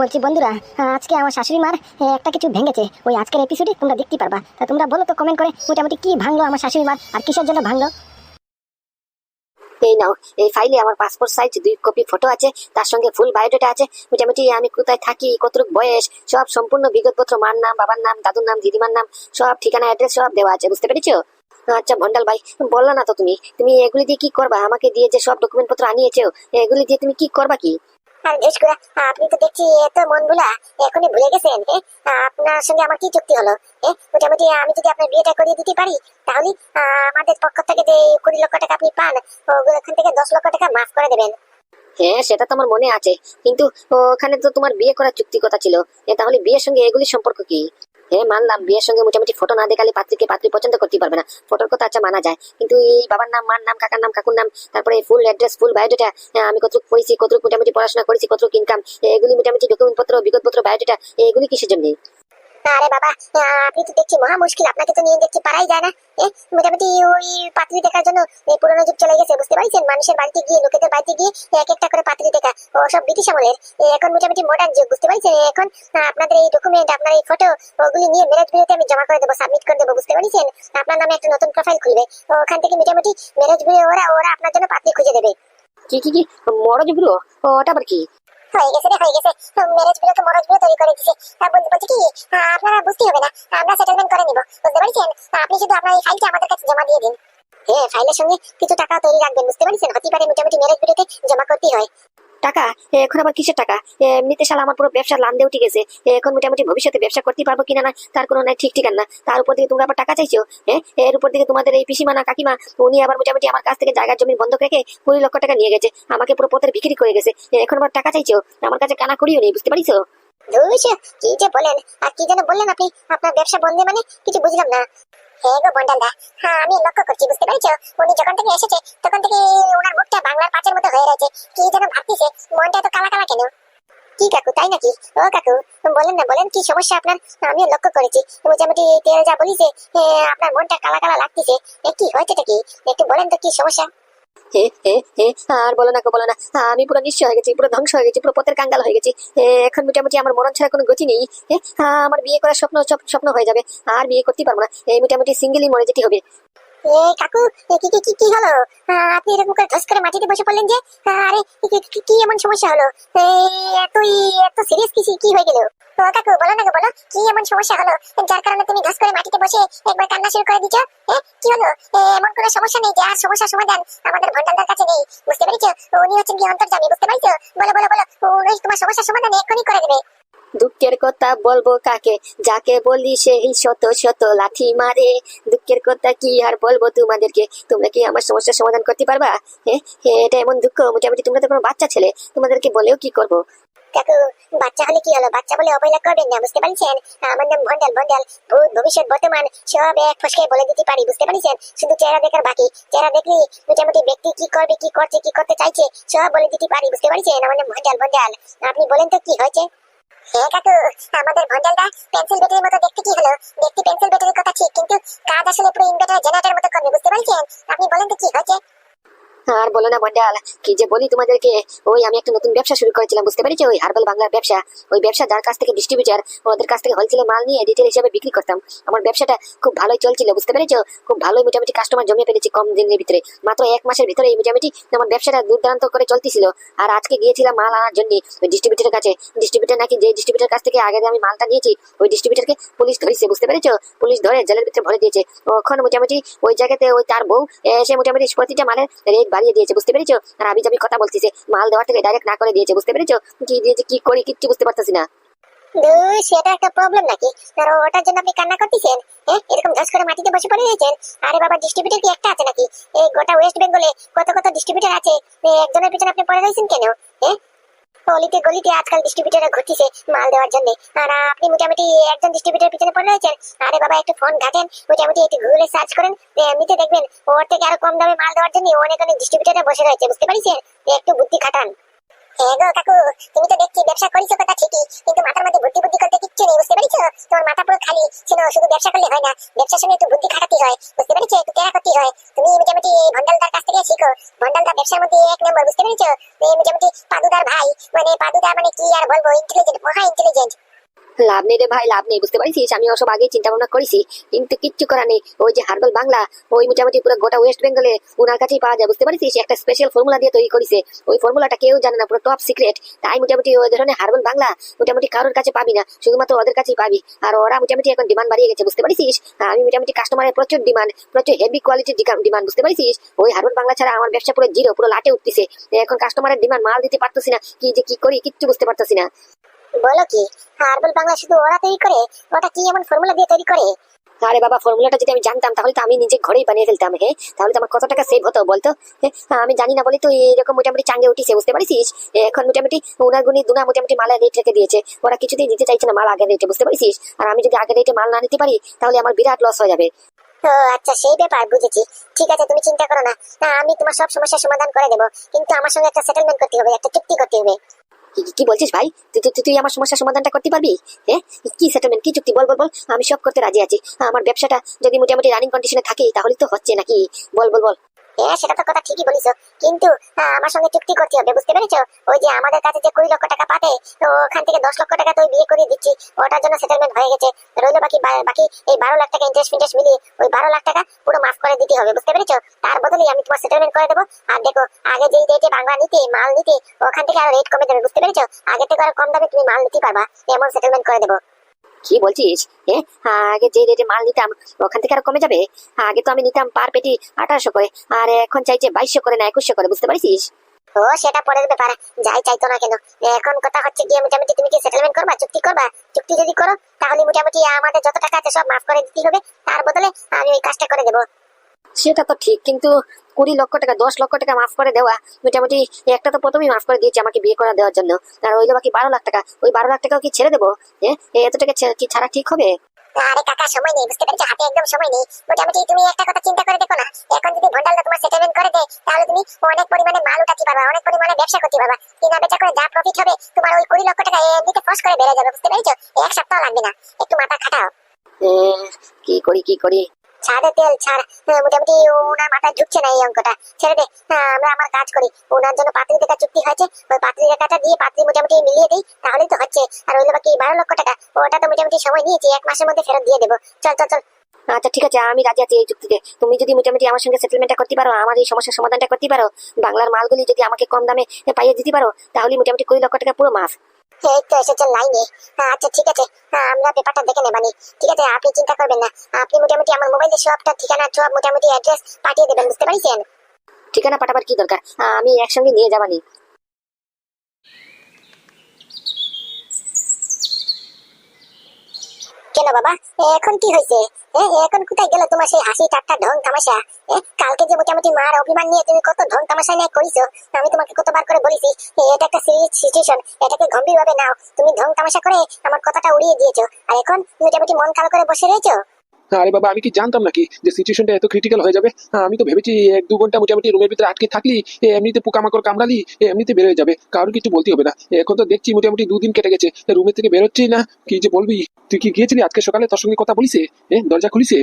বলছি, বন্ধুরা, আজকে আমার শাশুড়ি মার একটা কিছু ভেঙেছে। ওই আজকের এপিসোডে তোমরা দেখতে পারবা। তা তোমরা বলো তো কমেন্ট করে মোটামুটি কি ভাঙলো আমার শাশুড়ি মার, আর কিসের জন্য ভাঙলো? এই নাও, এই ফাইলে আমার পাসপোর্ট সাইজ দুই কপি ফটো আছে, তার সঙ্গে ফুল বায়োডাটা আছে। মোটামুটি আমি কোথায় থাকি, কতটুক বয়স, সব সম্পূর্ণ বিগতপত্র, মার নাম, বাবার নাম, দাদুর নাম, দিদিমার নাম, সব ঠিকানা অ্যাড্রেস সব দেওয়া আছে, বুঝতে পেরেছ? আচ্ছা ভন্ডাল ভাই, বলল না তো তুমি তুমি এগুলি দিয়ে কি করবা? আমাকে দিয়ে যে সব ডকুমেন্ট পত্র আনিয়েছো, এগুলি দিয়ে তুমি কি করবা কি? আর আপনি তো দেখছি এত মন ভুলা এখনই ভুলে গেছেন আপনার সঙ্গে আমার কি চুক্তি হলো মোটামুটি আমি যদি আপনার বিয়েটা করিয়ে দিতে পারি, তাহলে আমাদের পক্ষ থেকে যে কুড়ি লক্ষ টাকা আপনি পান, ওগুলো এখান থেকে দশ লক্ষ টাকা মাফ করে দেবেন। হ্যাঁ সেটা তো আমার মনে আছে, কিন্তু ওখানে তো তোমার বিয়ে করার চুক্তি কথা ছিল তাহলে বিয়ের সঙ্গে এগুলি সম্পর্ক কি? হ্যাঁ মানলাম, বিয়ের সঙ্গে মোটামুটি ফটো না দেখালে পাত্রীকে পাত্রী পছন্দ করতে পারবে না। ফটোর কথা আচ্ছা মানা যায়। কিন্তু এই বাবার নাম, মার নাম, কাকার নাম, কাকুর নাম, তারপরে ফুল অ্যাড্রেস ফুল বায়োডেটা আমি কতটুকু পড়েছি, কতটুকু মোটামুটি পড়াশোনা করেছি, কতটুকু ইনকাম এগুলি মোটামুটি ডকুমেন্ট পত্র বিগত পত্র বায়োডেটা এগুলি কিসের জন্য? আরে বাবা আপনি তো দেখছি মহা মুশকিল? আপনাকে তো নিয়ে দেখছি পারাই যায় না মোটামুটি ওই পাত্রী দেখার জন্য পুরোনো যুগ চলে গেছে, বুঝতে পারছেন? মানুষের বাড়িতে গিয়ে, লোকেদের বাড়িতে গিয়ে এক একটা করে পাত্রী দেখা। ও, সব ব্রিটিশ আমলের। এখন মোটামুটি মডার্ন যুগ, বুঝতে পারছেন? এখন আপনাদের এই ডকুমেন্ট আপনার এই ফটো ওগুলি নিয়ে ম্যারেজ বিউরোতে আমি জমা করে দেবো সাবমিট করে দেবো, বুঝতে পারছেন? আপনার নামে একটা নতুন প্রোফাইল খুলবে। ওখান থেকে মোটামুটি ম্যারেজ বিউরো ওরা ওরা আপনার জন্য পাত্রী খুঁজে দেবে। কি কি কি? মরজ ব্রো ওটা আবার কি? হয়ে গেছে রে, হয়ে গেছে। ম্যারেজ তো মরজগুলো তৈরি করে দিছে। বন্ধু বলছে কি আপনারা বুঝতে হবে না, আমরা সেটেলমেন্ট করে নিব। বুঝতে পারছেন? আপনি শুধু আপনার এই ফাইলটা আমাদের কাছে জমা দিয়ে দিন। হ্যাঁ ফাইলের সঙ্গে কিছু টাকা তৈরি রাখবেন, বুঝতে পারছেন? হতে পারে মোটামুটি ম্যারেজ বিলোতে জমা করতে হয়। টাকা? এখন আবার কিসের টাকা? এমনিতে শালা আমার পুরো ব্যবসার লান্দে উঠে গেছে। এখন মোটামুটি ভবিষ্যতে ব্যবসা করতে পারব কিনা না, তার কোনো নাই ঠিক ঠিকানা। তার উপর থেকে তোমরা আবার টাকা চাইছো? হ্যাঁ এর উপর থেকে তোমাদের এই পিসিমা না কাকিমা, উনি আবার মোটামুটি আমার কাছ থেকে জায়গার জমি বন্ধক রেখে কুড়ি লক্ষ টাকা নিয়ে গেছে। আমাকে পুরো পথের বিক্রি করে গেছে। এখন আবার টাকা চাইছো? আমার কাছে কানা করিও নেই, বুঝতে পারিছো? কি যে বলেন। আর কি যেন বললেন আপনি? আপনার ব্যবসা বন্ধে মানে? কিছু বুঝলাম না। হ্যাঁ গো হ্যাঁ আমি লক্ষ্য করছি, বুঝতে পেরেছ? উনি যখন থেকে এসেছে, তখন থেকে ওনার মুখটা বাংলার পাঁচের মতো হয়ে রয়েছে। কি যেন ভাবতেছে, মনটা এত কালা কালা কেন? কি কাকু, তাই নাকি? ও কাকু, বলেন না, বলেন, কি সমস্যা আপনার? আমিও লক্ষ্য করেছি। মোটামুটি তেল যা বলিছে আপনার মনটা কালা কালা লাগতেছে। কি হয়েছে কি? একটু বলেন তো, কি সমস্যা? হে হে হে। আর বলো না গো, বলো না। আমি পুরো নিশ্চয় হয়ে গেছি, পুরো ধ্বংস হয়ে গেছি, পুরো পথের কাঙ্গাল হয়ে গেছি। এখন মোটামুটি আমার মরণ ছাড়া কোনো গতি নেই। আমার বিয়ে করার স্বপ্ন স্বপ্ন হয়ে যাবে। আর বিয়ে করতে পারব না। এই মোটামুটি সিঙ্গেলই মরে যেতে হবে। এ মাটিতে বসে পড়লেন শুরু করে দিচ্ছ কি হলো? এমন কোনো সমস্যা নেই আর সমস্যার সমাধান আমাদের কাছে নেই। বুঝতে পেরেছ? উনি হচ্ছেন বুঝতে পেরেছ? বলো বলো তোমার সমস্যার সমাধান এক্ষুনি করে দেবে। দুঃখের কথা বলব কাকে? যাকে বলি সেই শত শত লাঠি মারে। দুঃখের কথা কি আর বলব তোমাদেরকে? তোমরা কি আমার সমস্যার সমাধান করতে পারবা? হ্যাঁ এটা এমন দুঃখ, মোটামুটি তোমরা তো কোনো বাচ্চা ছেলে। তোমাদেরকে বলেও কি করব? বাচ্চা হলে কি হলো? বাচ্চা বলে অবহেলা করবেন না, বুঝতে পারছেন? আমার নাম ভন্ডাল ভন্ডাল ভূত, ভবিষ্যৎ, বর্তমান, সব এক ফসকে বলে দিতে পারি, বুঝতে পারছেন? শুধু চেহারা দেখার বাকি। চেহারা দেখলি মোটামুটি ব্যক্তি কি করবে, কি করছে, কি করতে চাইছে, সব বলে দিতে পারি, বুঝতে পারছেন? আমার নাম ভন্ডাল ভন্ডাল আপনি বলেন তো কি হয়েছে? হ্যাঁ কাকু আমাদের ভন্ডালটা পেন্সিল ব্যাটারির মতো দেখতে কি হলো? দেখতে পেন্সিল ব্যাটারির কথা ঠিক, কিন্তু কাজ আসলে পুরো ইনভার্টার জেনারেটর মতো করবে, বুঝতে পারছেন? আপনি বলেন তো কি হয়েছে? আর বলো না, মন্ডাল, কি যে বলি তোমাদেরকে? ওই আমি একটা নতুন ব্যবসা শুরু করেছিলাম, বুঝতে পেরেছ? ওই হার্বাল বাংলার ব্যবসা। ওই ব্যবসা যার কাছ থেকে ডিস্ট্রিবিউটার ওদের কাছ থেকে হোলসেলে মাল নিয়ে রিটেল হিসেবে বিক্রি করতাম। আমার ব্যবসাটা খুব ভালোই চলছিল, বুঝতে পেরেছ? খুব ভালোই মোটামুটি কাস্টমার জমিয়ে ফেলেছি কম দিনের ভিতরে। মাত্র এক মাসের ভিতরে এই মোটামুটি আমার ব্যবসাটা দুর্দান্ত করে চলতেছিল। আর আজকে গিয়েছিলাম মাল আনার জন্য ওই ডিস্ট্রিবিউটারের কাছে। ডিস্ট্রিবিউটার নাকি যে ডিস্ট্রিবিউটার কাছ থেকে আগে আমি মালটা নিয়েছি, ওই ডিস্ট্রিবিউটারকে পুলিশ ধরেছে, বুঝতে পেরেছ? পুলিশ ধরে জেলের ভিতরে ভরে দিয়েছে। ওখানে মোটামুটি ওই জায়গাতে ওই তার বউ এসে মোটামুটি প্রতিটা মালের রেট বাড়িয়ে দিয়েছে, বুঝতে পেরেছ? আর আমি যাবি কথা বলতেছে, মাল দেওয়ার থেকে ডাইরেক্ট না করে দিয়েছে, বুঝতে পেরেছ? কি দিয়েছে কি করি কিচ্ছু বুঝতে পারতেছি না। সেটা একটা প্রবলেম নাকি? ওটার জন্য আপনি কান্না করতেছেন হ্যাঁ? এরকম মাটিতে বসে পড়ে আরে বাবা কি একটা আছে নাকি? গোটা ওয়েস্ট বেঙ্গলে কত আছে? একজনের পিছনে আপনি পড়ে রয়েছেন কেন হ্যাঁ? গলিতে গলিতে আজকাল ডিস্ট্রিবিউটাররা ঘুরতেছে মাল দেওয়ার জন্য। আর আপনি মোটামুটি একজন ডিস্ট্রিবিউটার পিছনে পড়ে রয়েছেন। আরে বাবা, একটু ফোন ঘাটেন। মোটামুটি একটু গুগলে সার্চ করেন। এমনিতে দেখবেন, ওর থেকে আরও কম দামে মাল দেওয়ার জন্য অনেক অনেক ডিস্ট্রিবিউটাররা বসে রয়েছে। বুঝতে পারছেন? একটু বুদ্ধি খাটান। গো কাকু, তুমি তো দেখছি ব্যবসা করিছো কথা ঠিকই, কিন্তু মাথার মধ্যে বুদ্ধি বুদ্ধি করতে কিচ্ছু নেই, বুঝতে পারিছো? তোমার মাথা পুরো খালি শোনো শুধু ব্যবসা করলে হয় না, ব্যবসার সঙ্গে একটু বুদ্ধি খাটাতে হয়, বুঝতে পারিছো? একটু তেরা করতে হয়। তুমি মোটামুটি ভন্ডালদার কাছ থেকে শিখো। ভন্ডালদার ব্যবসার মধ্যে এক নম্বর, বুঝতে পেরেছ? মোটামুটি পাদুদার ভাই মানে পাদুদা মানে কি আর বলব ইন্টেলিজেন্ট মহা ইন্টেলিজেন্ট লাভ নেই রে ভাই, লাভ নেই, বুঝতে পারছিস আমি ওসব আগেই চিন্তা ভাবনা করেছি, কিন্তু কিচ্ছু করার নেই। ওই যে হার্বাল বাংলা, ওই মোটামুটি পুরো গোটা ওয়েস্ট বেঙ্গলে ওনার কাছেই পাওয়া যায়, বুঝতে পারছিস একটা স্পেশাল ফর্মুলা দিয়ে তৈরি করেছে। ওই ফর্মুলাটা কেউ জানে না, পুরো টপ সিক্রেট তাই মোটামুটি ওই ধরনের হার্বাল বাংলা মোটামুটি কারোর কাছে পাবি না, শুধুমাত্র ওদের কাছেই পাবি। আর ওরা মোটামুটি এখন ডিমান্ড বাড়িয়ে গেছে, বুঝতে পারছিস আমি মোটামুটি কাস্টমারের প্রচুর ডিমান্ড প্রচুর হেভি কোয়ালিটির ডিমান্ড বুঝতে পারছিস ওই হার্বাল বাংলা ছাড়া আমার ব্যবসা পুরো জিরো পুরো লাটে উঠতেছে। এখন কাস্টমারের ডিমান্ড মাল দিতে পারতেছি না, কি যে কি করি, কিচ্ছু বুঝতে পারতেছি না। বলো কি হার্বাল বাংলা শুধু ওরা তৈরি করে ওটা কি এমন ফর্মুলা দিয়ে তৈরি করে? আরে বাবা ফর্মুলাটা যদি আমি জানতাম তাহলে তো আমি নিজে ঘরেই বানিয়ে ফেলতাম হ্যাঁ তাহলে তো আমার কত টাকা সেভ হতো বলতো? আমি জানি না বলে তো এরকম মোটামুটি চাঙ্গে উঠিছে বুঝতে পারছিস এখন মোটামুটি উনাগুনি দুনা মোটামুটি মালের রেট রেখে দিয়েছে। ওরা কিছুতেই দিতে চাইছে না মাল আগের রেটে বুঝতে পারছিস আর আমি যদি আগের রেটে মাল না নিতে পারি তাহলে আমার বিরাট লস হয়ে যাবে। ও আচ্ছা সেই ব্যাপার বুঝেছি। ঠিক আছে তুমি চিন্তা করো না। না, আমি তোমার সব সমস্যার সমাধান করে দেবো। কিন্তু আমার সঙ্গে একটা সেটেলমেন্ট করতে হবে একটা চুক্তি করতে হবে। কি- বলছিস ভাই? তুই, তুই- তুই আমার সমস্যার সমাধানটা করতে পারবি? হ্যাঁ? কি সেটেলমেন্ট কি চুক্তি? বল বল বল। আমি সব করতে রাজি আছি। আমার ব্যবসাটা যদি মোটামুটি রানিং কন্ডিশনে থাকে, তাহলে তো হচ্ছে নাকি? বল বল বল। হ্যাঁ সেটা তো কথা ঠিকই বলিস কিন্তু আমার সঙ্গে চুক্তি করতে হবে, বুঝতে পেরেছ? ওই যে আমাদের কাছে যে কুড়ি লক্ষ টাকা পাতে তো ওখান থেকে দশ লক্ষ টাকা তো বিয়ে করিয়ে দিচ্ছি। ওটার জন্য সেটেলমেন্ট হয়ে গেছে। রইল বাকি বাকি এই বারো লাখ টাকা ইন্টারেস্ট ফিন্টারেস্ট মিলিয়ে ওই বারো লাখ টাকা পুরো মাফ করে দিতে হবে, বুঝতে পেরেছ? তার বদলে আমি তোমার সেটেলমেন্ট করে দেবো। আর দেখো, আগে যেই রেটে বাংলা নিতে, মাল নিতে, ওখান থেকে আরও রেট কমে যাবে, বুঝতে পেরেছ? আগে থেকে আরও কম দামে তুমি মাল নিতে পারবা, এমন সেটেলমেন্ট করে দেবো। কি বলছিস? হ্যাঁ আগে যে রেটে মাল নিতাম, ওখান থেকে আর কমে যাবে? আগে তো আমি নিতাম পার পেটি আঠারোশো করে, আর এখন চাইছে বাইশশো করে না একুশশো করে, বুঝতে পারছিস? ও, সেটা পরের ব্যাপার, যাই চাইতো না কেন? এখন কথা হচ্ছে গিয়ে মোটামুটি তুমি কি সেটেলমেন্ট করবা, চুক্তি করবা? চুক্তি যদি করো, তাহলে মোটামুটি আমাদের যত টাকা আছে সব মাফ করে দিতে হবে, তার বদলে আমি ওই কাজটা করে দেবো। সেটা তো ঠিক কিন্তু কুড়ি লক্ষ টাকা দশ লক্ষ টাকা মাফ করে দেওয়া মোটামুটি একটা তো প্রথমেই মাফ করে দিয়েছে আমাকে বিয়ে করে দেওয়ার জন্য। আর ওইলো বাকি বারো লাখ টাকা ওই বারো লাখ টাকাও কি ছেড়ে দেবো? হ্যাঁ? এত টাকা কি ছাড়া ঠিক হবে? আরে কাকা সময় নেই বুঝতে পেরেছ? হাতে একদম সময় নেই। মোটামুটি তুমি একটা কথা চিন্তা করে দেখো না। এখন যদি ভন্ডালটা তোমার সেটেলমেন্ট করে দেয় তাহলে তুমি অনেক পরিমাণে মাল উঠাতে পারবা অনেক পরিমাণে ব্যবসা করতে পারবা। কিনা বেচা করে যা প্রফিট হবে তোমার ওই কুড়ি লক্ষ টাকা এমনিতে ফস করে বেড়ে যাবে বুঝতে পেরেছ? এক সপ্তাহ লাগবে না। একটু মাথা খাটাও। কি করি কি করি? তেল হ্যাঁ, মোটামুটি ওনার মাথায় ঢুকছে না এই অঙ্কটা। ছেড়ে দে। হ্যাঁ, আমরা আমার কাজ করি। ওনার জন্য পাত্রী চুক্তি হয়েছে। ওই পাত্রী দিয়ে পাত্রী মোটামুটি মিলিয়ে দিই তাহলেই তো হচ্ছে। আর ওইলো বাকি বারো লক্ষ টাকা ওটা তো মোটামুটি সময় নিয়েছি এক মাসের মধ্যে ফেরত দিয়ে দেবো। চল চল চল। আচ্ছা ঠিক আছে আমি রাজি আছি এই চুক্তিতে। তুমি যদি মোটামুটি আমার সঙ্গে সেটেলমেন্টটা করতে পারো আমার এই সমস্যার সমাধানটা করতে পারো বাংলার মালগুলি যদি আমাকে কম দামে পাইয়ে দিতে পারো তাহলে মোটামুটি কুড়ি লক্ষ টাকা পুরো মাফ এই তো এসেছেন লাইনে। আচ্ছা ঠিক আছে। আমরা পেপারটা দেখে নেবানি ঠিক আছে, আপনি চিন্তা করবেন না। আপনি মোটামুটি আমার মোবাইলে সবটা ঠিকানা, সব মোটামুটি অ্যাড্রেস পাঠিয়ে দেবেন, বুঝতে পারছেন? ঠিকানা পাঠাবার কি দরকার? আমি একসঙ্গে নিয়ে যাবানি। কেন বাবা? এখন কি হয়েছে? এখন কোথায় গেল তোমার সেই হাসি ঠাট্টা ঢং তামাশা? কালকে যে মোটামুটি মার অভিমান নিয়ে তুমি কত ঢং তামাশা নিয়ে করিছো, আমি তোমাকে কতবার করে বলেছি এটা একটা সিরিয়াস সিচুয়েশন এটাকে গম্ভীর ভাবে নাও। তুমি ঢং তামাশা করে আমার কথাটা উড়িয়ে দিয়েছ, আর এখন মোটামুটি মন কালো করে বসে রয়েছো? আরে বাবা আমি কি জানতাম নাকি যে সিচুয়েশনটা এত ক্রিটিক্যাল হয়ে যাবে? হ্যাঁ, আমি তো ভেবেছি এক দু ঘণ্টা মোটামুটি রুমের ভিতরে আটকে থাকলি এমনিতে পোকামাকড় কামড়ালি এমনিতে বেরোয় যাবে। কারোর কিছু বলতে হবে না। এখন তো দেখছি মোটামুটি দুদিন কেটে গেছে। রুমের থেকে বেরোচ্ছি না? কি যে বলবি? তুই কি গিয়েছিলি আজকে সকালে তোর সঙ্গে কথা বলিস? দরজা খুলিছে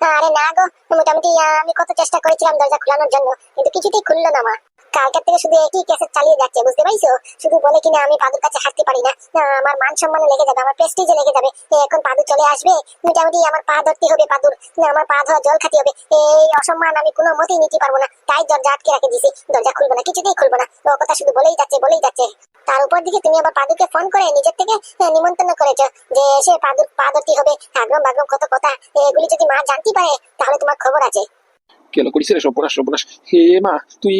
আরে না গো মোটামুটি আমি কত চেষ্টা করেছিলাম দরজা খোলানোর জন্য কিন্তু কিছুতেই খুললো না মা। কালকার থেকে শুধু একই ক্যাসেট চালিয়ে যাচ্ছে, বুঝতে পারছ? শুধু বলে কিনা আমি পাদুর কাছে হাঁটতে পারি না। আমার মান সম্মানে লেগে যাবে, আমার প্রেস্টিজে লেগে যাবে। এখন পাদু চলে আসবে? মোটামুটি আমার পা ধরতে হবে পাদুর। আমার পা ধোয়া জল খাতে হবে। এই অসম্মান আমি কোনো মতেই নিতে পারব না। তাই দরজা আটকে রেখে দিছি দরজা খুলবো না, কিছুতেই খুলবো না। ও কথা শুধু বলেই যাচ্ছে বলেই যাচ্ছে। তার উপর দিকে তুমি আবার পাদুকে ফোন করে নিজের থেকে নিমন্ত্রণ করেছ যে এসে পাদুর পা ধরতে হবে। আগরম বাগরম কত কথা। এগুলি যদি মা জানতে পারে, তাহলে তোমার খবর আছে। কেন করিস রে সর্বনাশ সর্বনাশ? হে মা তুই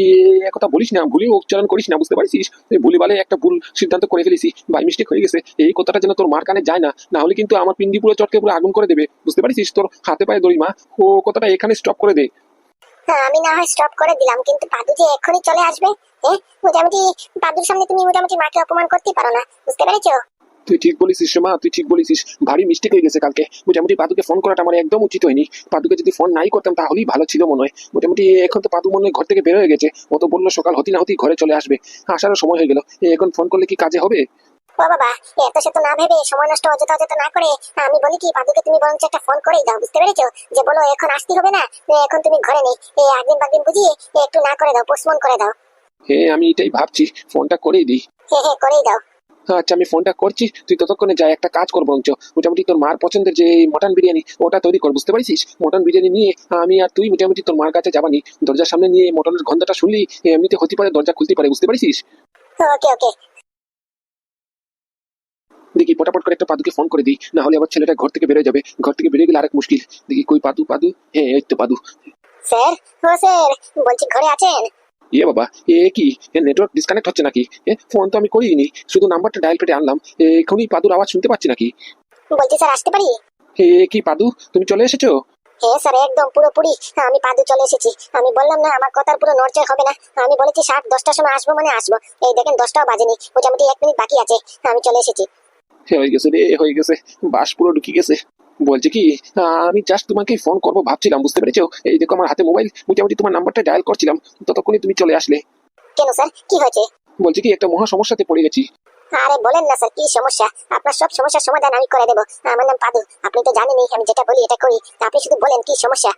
এ কথা বলিস না ভুলে উচ্চারণ করিস না বুঝতে পারছিস? তুই ভুলে বালে একটা ভুল সিদ্ধান্ত করে ফেলেছি বাই মিস্টেক হয়ে গেছে। এই কথাটা যেন তোর মার কানে যায় না না হলে কিন্তু আমার পিন্ডি পুরো চটকে পুরো আগুন করে দেবে বুঝতে পারছিস? তোর হাতে পায়ে দড়ি মা ও কথাটা এখানে স্টপ করে দে। হ্যাঁ, আমি না হয় স্টপ করে দিলাম কিন্তু পাদু যে এক্ষুনি চলে আসবে হ্যাঁ? মোটামুটি পাদুর সামনে তুমি মোটামুটি মাকে অপমান করতে পারো না বুঝতে পেরেছ? তুই ঠিক বলেছিস রে মা তুই ঠিক বলেছিস। ভারী মিস্টেক হয়ে গেছে কালকে। মোটামুটি পাদুকে ফোন করাটা আমার একদম উচিত হয়নি। পাদুকে যদি ফোন নাই করতাম তাহলেই ভালো ছিল মনে হয়। মোটামুটি এখন তো পাদু মনে হয় ঘর থেকে বের হয়ে গেছে। ও তো বলল সকাল হতে না হতেই ঘরে চলে আসবে। আসারও সময় হয়ে গেল। এখন ফোন করলে কি কাজে হবে? বাবা এত শত না ভেবে সময় নষ্ট অযথা অযথা না করে আমি বলি কি পাদুকে তুমি বরঞ্চ একটা ফোন করেই দাও বুঝতে পেরেছ? যে বলো এখন আসতে হবে না? এখন তুমি ঘরে নেই। এই একদিন বাকদিন বুঝিয়ে একটু না করে দাও পোস্টপোন করে দাও। হ্যাঁ আমি এটাই ভাবছি। ফোনটা করেই দিই। হে হে করেই দাও। আচ্ছা আমি ফোনটা করছি তুই ততক্ষণে যাই একটা কাজ করব বরঞ্চ মোটামুটি তোর মার পছন্দের যে মটন বিরিয়ানি ওটা তৈরি কর বুঝতে পারিস মটন বিরিয়ানি নিয়ে আমি আর তুই মোটামুটি তোর মার কাছে যাবানি। দরজার সামনে নিয়ে মটনের গন্ধটা শুনলি এমনিতে হতে পারে দরজা খুলতে পারে বুঝতে ওকে ওকে দেখি পটাপট করে একটা পাদুকে ফোন করে দিই না হলে আবার ছেলেটা ঘর থেকে বেরোয় যাবে। ঘর থেকে বেরিয়ে গেলে আরেক মুশকিল। দেখি কই পাদু পাদু? হ্যাঁ এই তো পাদু। স্যার ও স্যার বলছি ঘরে আছেন? ইয়ে বাবা এ কি? নেটওয়ার্ক ডিসকানেক্ট হচ্ছে নাকি? ফোন তো আমি করিনি শুধু নাম্বারটা ডায়াল পেটে আনলাম এখনই পাদুর আওয়াজ শুনতে পাচ্ছি নাকি? বলছি স্যার আসতে পারি? এ কি পাদু তুমি চলে এসেছ? হ্যাঁ স্যার একদম পুরোপুরি আমি পাদু চলে এসেছি। আমি বললাম না আমার কথার পুরো নড়চড় হবে না। আমি বলেছি সাত দশটার সময় আসব মানে আসব। এই দেখেন দশটাও বাজেনি মোটামুটি এক মিনিট বাকি আছে আমি চলে এসেছি। হয়ে গেছে রে হয়ে গেছে বাস পুরো ঢুকে গেছে। বলছে কি আমি জাস্ট তোমাকে ফোন করব ভাবছিলাম বুঝতে পেরেছ? এই দেখো আমার হাতে মোবাইল মোটামুটি তোমার নাম্বারটা ডায়াল করছিলাম ততক্ষণে তুমি চলে আসলে। কেন স্যার কি হয়েছে? বলছে কি একটা মহা সমস্যাতে পড়ে গেছি। আরে বলেন না স্যার কি সমস্যা? আপনার সব সমস্যার সমাধান আমি করে দেবো। আমার নাম পাদু আপনি তো জানেনই আমি যেটা বলি এটা করি। আপনি শুধু বলেন কি সমস্যা?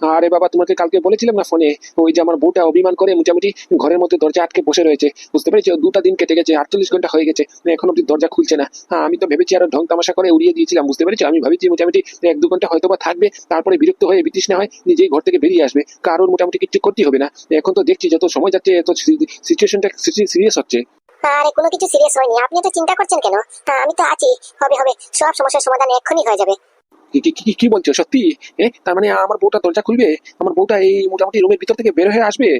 আরে বাবা তোমাকে কালকে বলেছিলাম না ফোনে ওই যে আমার বউটা অভিমান করে মোটামুটি ঘরের মধ্যে দরজা আটকে বসে রয়েছে। বুঝতে পেরেছ? দুটা দিন কেটে গেছে আটচল্লিশ ঘণ্টা হয়ে গেছে। এখন অব্দি দরজা খুলছে না। হ্যাঁ, আমি তো ভেবেছি আরও ঢং তামাশা করে উড়িয়ে দিয়েছিলাম বুঝতে পেরেছ? আমি ভাবছি মোটামুটি এক দু ঘণ্টা হয়তো বা থাকবে তারপরে বিরক্ত হয়ে বিতৃষ্ণা হয় নিজেই ঘর থেকে বেরিয়ে আসবে। কারোর মোটামুটি কিছু করতে হবে না। এখন তো দেখছি যত সময় যাচ্ছে এত সিচুয়েশনটা সিরিয়াস হচ্ছে। আরে কোনো কিছু সিরিয়াস হয়নি। আপনি তো চিন্তা করছেন কেন? হ্যাঁ, আমি তো আছি। হবে হবে। সব সমস্যার সমাধান এক্ষুনি হয়ে যাবে। কি- বলছো? সত্যি? তার মানে আমার বউটা দরজা খুলবে? আমার বউটা এই মোটামুটি রুমের ভিতর থেকে বের হয়ে আসবে?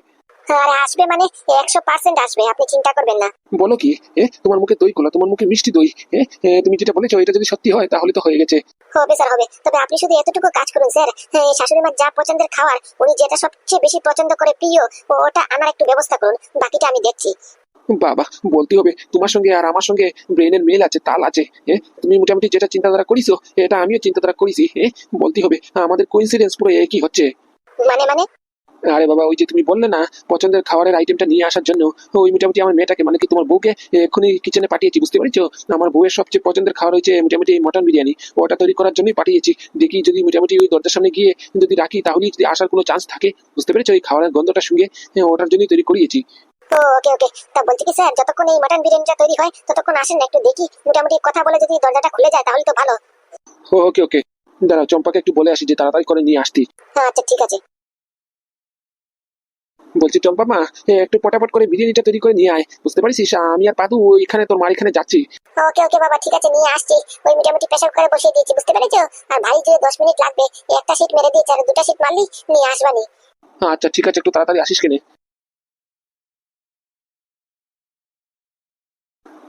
আরে আসবে মানে একশো পার্সেন্ট আসবে আপনি চিন্তা করবেন না। বলো কি এ তোমার মুখে দই তোমার মুখে মিষ্টি দই তুমি যেটা বলেছ এটা যদি সত্যি হয় তাহলে তো হয়ে গেছে। হবে স্যার হবে। তবে আপনি শুধু এতটুকু কাজ করুন স্যার। হ্যাঁ, শাশুড়ি যা পছন্দের খাবার উনি যেটা সবচেয়ে বেশি পছন্দ করে প্রিয় ওটা আনার একটু ব্যবস্থা করুন। বাকিটা আমি দেখছি। বাবা বলতে হবে তোমার সঙ্গে আর আমার সঙ্গে ব্রেনের মেল আছে তাল আছে এ তুমি মোটামুটি যেটা চিন্তাধারা করিছো এটা আমিও চিন্তাধারা করেছি এ বলতে হবে আমাদের কোইন্সিডেন্স পুরো একই হচ্ছে। মানে মানে? আরে বাবা ওই যে তুমি বললে না পছন্দের খাবারের আইটেমটা নিয়ে আসার জন্য ওই মোটামুটি আমার মেয়েটাকে মানে কি তোমার বউকে এক্ষুনি কিচেনে পাঠিয়েছি বুঝতে পেরেছ? আমার বউয়ের সবচেয়ে পছন্দের খাবার হয়েছে মোটামুটি মটন বিরিয়ানি ওটা তৈরি করার জন্যই পাঠিয়েছি। দেখি যদি মোটামুটি ওই দরজার সামনে গিয়ে যদি রাখি তাহলেই যদি আসার কোনো চান্স থাকে বুঝতে পেরেছ? ওই খাবারের গন্ধটার সঙ্গে হ্যাঁ, ওটার জন্যই তৈরি করিয়েছি। ও ওকে ওকে তা বলছি কি স্যার যতক্ষণ এই মাটন বিরিয়ানিটা তৈরি হয় ততক্ষণ আসেন না একটু দেখি মোটামুটি কথা বলে যদি দরজাটা খুলে যায় তাহলে তো ভালো। ও ওকে ওকে দাঁড়াও চম্পাকে একটু বলে আসি যে তাড়াতাড়ি করে নিয়ে আসতি। হ্যাঁ আচ্ছা ঠিক আছে। বলছি চম্পা মা একটু পটাপট করে বিরিয়ানিটা তৈরি করে নিয়ে আয়। বুঝতে পারিস আমি আর পাদু ওইখানে তোর মার এখানে যাচ্ছি। ওকে ওকে বাবা ঠিক আছে নিয়ে আসছি। ওই মোটামুটি প্রেশার করে বসিয়ে দিয়েছি বুঝতে পেরেছ? আর ভাই যে দশ মিনিট লাগবে একটা সিট মেরে দিয়েছে আর দুটা সিট মারলি নিয়ে আসবানি। আচ্ছা ঠিক আছে একটু তাড়াতাড়ি আসিস কেনে।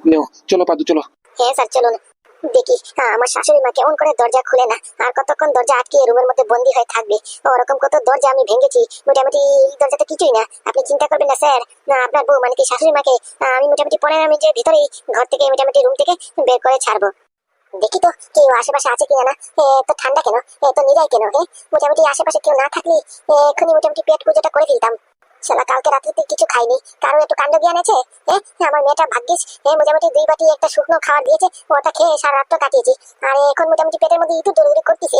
নেও চলো পাদু চলো। হ্যাঁ স্যার চলুন। দেখি হ্যাঁ, আমার শাশুড়ি মা কেমন করে দরজা খুলে না আর কতক্ষণ দরজা আটকে রুমের মধ্যে বন্দি হয়ে থাকবে? ওরকম কত দরজা আমি ভেঙেছি মোটামুটি এই দরজাটা কিছুই না। আপনি চিন্তা করবেন না স্যার। না আপনার বউ মানে কি শাশুড়ি মাকে আমি মোটামুটি পনেরো মিনিটের ভিতরেই ঘর থেকে মোটামুটি রুম থেকে বের করে ছাড়বো। দেখি তো কেউ আশেপাশে আছে কিনা না? এত ঠান্ডা কেন? এত নিরাই কেন হে? মোটামুটি আশেপাশে কেউ না থাকলে এ, এক্ষুনি মোটামুটি পেট পুজোটা করে দিতাম শালা কালকে রাত্রিতে কিছু খাইনি। কারও একটু কাণ্ড জ্ঞান আছে? আমার মেয়েটা ভাগ্যিস এ মোটামুটি দুই বাটি একটা শুকনো খাবার দিয়েছে ওটা খেয়ে সারা রাতটা কাটিয়েছি। আর এখন মোটামুটি পেটের মধ্যে একটু দৌড়ি করতেছে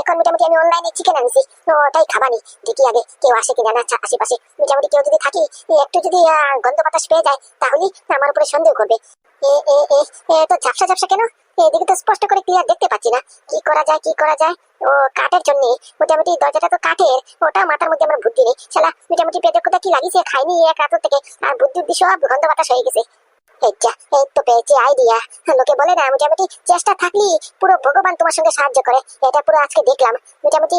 এখন মোটামুটি আমি অনলাইনে চিকেন আনছি ওটাই খাবানি দেখি আগে কেউ আসে কিনা না আচ্ছা, আশেপাশে। মোটামুটি কেউ যদি থাকি একটু যদি গন্ধ বাতাস পেয়ে যায় তাহলে আমার উপরে সন্দেহ করবে। এ এ এ তো ঝাপসা ঝাপসা কেন? এদিকে তো স্পষ্ট করে ক্লিয়ার দেখতে পাচ্ছি না। কি করা যায়, কি করা যায়? ও, কাঠের জন্য মোটামুটি দরজাটা তো কাঠের, ওটা মাথার মধ্যে আমার বুদ্ধি নেই। মোটামুটি কি লাগিয়েছে খাইনি এক রাত থেকে। আর বুদ্ধি গন্ধ বাতাস হয়ে গেছে। এই তো পেয়েছি আইডিয়া লোকে বলে না, মোটামুটি চেষ্টা থাকলি পুরো ভগবান তোমার সঙ্গে সাহায্য করে। এটা পুরো আজকে দেখলাম। মোটামুটি